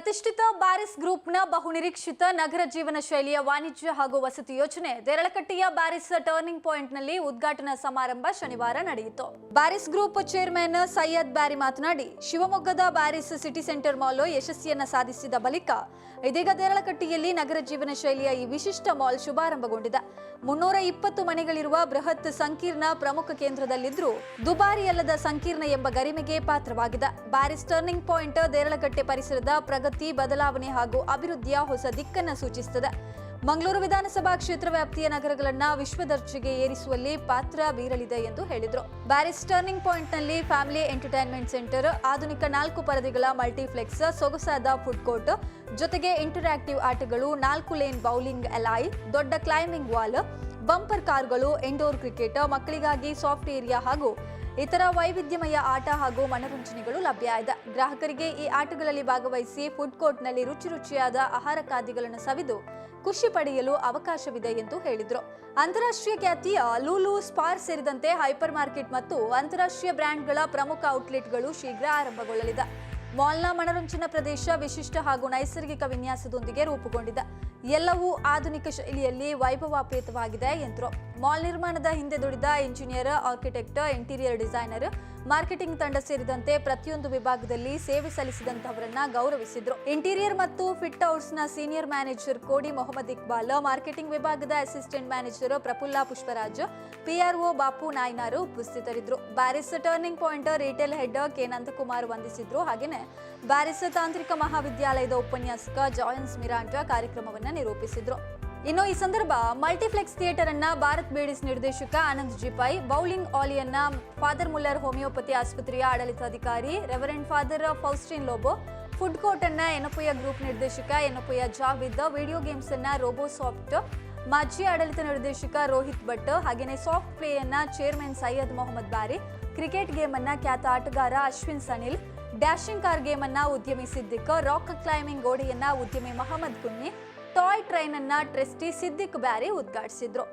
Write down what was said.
ಪ್ರತಿಷ್ಠಿತ ಬಾರಿಸ್ ಗ್ರೂಪ್ನ ಬಹುನಿರೀಕ್ಷಿತ ನಗರ ಜೀವನ ಶೈಲಿಯ ವಾಣಿಜ್ಯ ಹಾಗೂ ವಸತಿ ಯೋಜನೆ ದೇರಳಕಟ್ಟಿಯ ಬಾರಿಸ್ ಟರ್ನಿಂಗ್ ಪಾಯಿಂಟ್ನಲ್ಲಿ ಉದ್ಘಾಟನಾ ಸಮಾರಂಭ ಶನಿವಾರ ನಡೆಯಿತು. ಬಾರಿಸ್ ಗ್ರೂಪ್ ಚೇರ್ಮನ್ ಸೈಯದ್ ಬ್ಯಾರಿ ಮಾತನಾಡಿ, ಶಿವಮೊಗ್ಗದ ಬಾರಿಸ್ ಸಿಟಿ ಸೆಂಟರ್ ಮಾಲ್ ಯಶಸ್ಸಿಯನ್ನ ಸಾಧಿಸಿದ ಬಳಿಕ ಇದೀಗ ದೇರಳಕಟ್ಟಿಯಲ್ಲಿ ನಗರ ಜೀವನ ಶೈಲಿಯ ಈ ವಿಶಿಷ್ಟ ಮಾಲ್ ಶುಭಾರಂಭಗೊಂಡಿದೆ. ಮುನ್ನೂರ ಇಪ್ಪತ್ತು ಮನೆಗಳಿರುವ ಬೃಹತ್ ಸಂಕೀರ್ಣ ಪ್ರಮುಖ ಕೇಂದ್ರದಲ್ಲಿದ್ದರೂ ದುಬಾರಿಯಲ್ಲದ ಸಂಕೀರ್ಣ ಎಂಬ ಗರಿಮೆಗೆ ಪಾತ್ರವಾಗಿದೆ. ಬಾರಿಸ್ ಟರ್ನಿಂಗ್ ಪಾಯಿಂಟ್ ದೇರಳಕಟ್ಟೆ ಪರಿಸರದ ಪ್ರಗತಿ ಬದಲಾವಣೆ ಹಾಗೂ ಅಭಿವೃದ್ಧಿಯ ಹೊಸ ದಿಕ್ಕನ್ನು ಸೂಚಿಸುತ್ತದೆ. ಮಂಗಳೂರು ವಿಧಾನಸಭಾ ಕ್ಷೇತ್ರ ವ್ಯಾಪ್ತಿಯ ನಗರಗಳನ್ನ ವಿಶ್ವದರ್ಜೆಗೆ ಏರಿಸುವಲ್ಲಿ ಪಾತ್ರ ಬೀರಲಿದೆ ಎಂದು ಹೇಳಿದರು. ಬ್ಯಾರಿಸ್ ಟರ್ನಿಂಗ್ ಪಾಯಿಂಟ್ನಲ್ಲಿ ಫ್ಯಾಮಿಲಿ ಎಂಟರ್ಟೈನ್ಮೆಂಟ್ ಸೆಂಟರ್ ಆಧುನಿಕ ನಾಲ್ಕು ಪರದೆಗಳ ಮಲ್ಟಿಪ್ಲೆಕ್ಸ್, ಸೊಗಸಾದ ಫುಡ್ ಕೋರ್ಟ್ ಜೊತೆಗೆ ಇಂಟರಾಕ್ಟಿವ್ ಆಟಗಳು, ನಾಲ್ಕು ಲೇನ್ ಬೌಲಿಂಗ್ ಎಲಾಯ್ ದೊಡ್ಡ ಕ್ಲೈಂಬಿಂಗ್ ವಾಲ್ ಬಂಪರ್ ಕಾರ್ಗಳು ಇಂಡೋರ್ ಕ್ರಿಕೆಟ್ ಮಕ್ಕಳಿಗಾಗಿ ಸಾಫ್ಟ್ ಏರಿಯಾ ಹಾಗೂ ಇತರ ವೈವಿಧ್ಯಮಯ ಆಟ ಹಾಗೂ ಮನೋರಂಜನೆಗಳು ಲಭ್ಯ ಇದೆ. ಗ್ರಾಹಕರಿಗೆ ಈ ಆಟಗಳಲ್ಲಿ ಭಾಗವಹಿಸಿ ಫುಡ್ ಕೋರ್ಟ್ನಲ್ಲಿ ರುಚಿ ರುಚಿಯಾದ ಆಹಾರ ಖಾದ್ಯಗಳನ್ನು ಸವಿದು ಖುಷಿ ಪಡೆಯಲು ಅವಕಾಶವಿದೆ ಎಂದು ಹೇಳಿದರು. ಅಂತಾರಾಷ್ಟ್ರೀಯ ಖ್ಯಾತಿಯ ಲೂಲು ಸ್ಪಾರ್ ಸೇರಿದಂತೆ ಹೈಪರ್ ಮಾರ್ಕೆಟ್ ಮತ್ತು ಅಂತಾರಾಷ್ಟ್ರೀಯ ಬ್ರ್ಯಾಂಡ್ಗಳ ಪ್ರಮುಖ ಔಟ್ಲೆಟ್ಗಳು ಶೀಘ್ರ ಆರಂಭಗೊಳ್ಳಲಿದೆ. ಮಾಲ್ನ ಮನರಂಜನಾ ಪ್ರದೇಶ ವಿಶಿಷ್ಟ ಹಾಗೂ ನೈಸರ್ಗಿಕ ವಿನ್ಯಾಸದೊಂದಿಗೆ ರೂಪುಗೊಂಡಿದೆ. ಎಲ್ಲವೂ ಆಧುನಿಕ ಶೈಲಿಯಲ್ಲಿ ವೈಭವಾಪೇತವಾಗಿದೆ ಎಂದರು. ಮಾಲ್ ನಿರ್ಮಾಣದ ಹಿಂದೆ ದುಡಿದ engineer, architect, interior designer, marketing ತಂಡ ಸೇರಿದಂತೆ ಪ್ರತಿಯೊಂದು ವಿಭಾಗದಲ್ಲಿ ಸೇವೆ ಸಲ್ಲಿಸಿದಂತಹವರನ್ನ ಗೌರವಿಸಿದ್ರು. ಇಂಟೀರಿಯರ್ ಮತ್ತು ಫಿಟ್ನ senior manager Kodi Mohammed Iqbal, marketing ವಿಭಾಗದ assistant manager Praphulla Pushparaj, PRO Bapu Naynaru ಉಪಸ್ಥಿತರಿದ್ದರು Beary's turning point retail head K Nandakumar ವಂದಿಸಿದ್ರು. ಹಾಗೇನೆ ಬ್ಯಾರಿಸ್ ತಾಂತ್ರಿಕ ಮಹಾವಿದ್ಯಾಲಯದ ಉಪನ್ಯಾಸಕ ಜಾಯನ್ಸ್ ಮಿರಾಂಟ ಕಾರ್ಯಕ್ರಮವನ್ನು ನಿರೂಪಿಸಿದ್ರು. ಇನ್ನು ಈ ಸಂದರ್ಭ ಮಲ್ಟಿಪ್ಲೆಕ್ಸ್ ಥಿಯೇಟರ್ ಅನ್ನ ಭಾರತ್ ಬೇಡಿಸ್ ನಿರ್ದೇಶಕ ಆನಂದ್ ಜಿ ಪೈ ಬೌಲಿಂಗ್ ಆಲಿಯನ್ನ ಫಾದರ್ ಮುಲ್ಲರ್ ಹೋಮಿಯೋಪತಿ ಆಸ್ಪತ್ರೆಯ ಆಡಳಿತಾಧಿಕಾರಿ reverend father Faustin Lobo, food court ಅನ್ನ ಎನಪುಯ ಗ್ರೂಪ್ ನಿರ್ದೇಶಕ ಎನಪುಯ ಜಾವಿದ್, ವಿಡಿಯೋ ಗೇಮ್ಸ್ ಅನ್ನ ರೋಬೋಸಾಫ್ಟ್, ಮಾಜಿ ಆಡಳಿತ ನಿರ್ದೇಶಕ ರೋಹಿತ್ ಭಟ್ ಹಾಗೆಯೇ ಸಾಫ್ಟ್ ಪ್ಲೇ ಅನ್ನ chairman Syed Mohammed Beary, cricket game ಅನ್ನ ಖ್ಯಾತ ಆಟಗಾರ Ashwin Sanil, dashing car game ಅನ್ನ ಉದ್ಯಮಿ ಸಿದ್ದಿಕ್, ರಾಕ್ ಕ್ಲೈಂಬಿಂಗ್ ಗೋಡೆಯನ್ನ ಉದ್ಯಮಿ ಮಹಮ್ಮದ್ ಕುನ್ನಿ ಟಾಯ್ ಟ್ರೈನ್ ಟ್ರೈನನ್ನು ಟ್ರಸ್ಟಿ ಸಿದ್ದಿಕ್ ಬ್ಯಾರಿ ಉದ್ಘಾಟಿಸಿದ್ರು.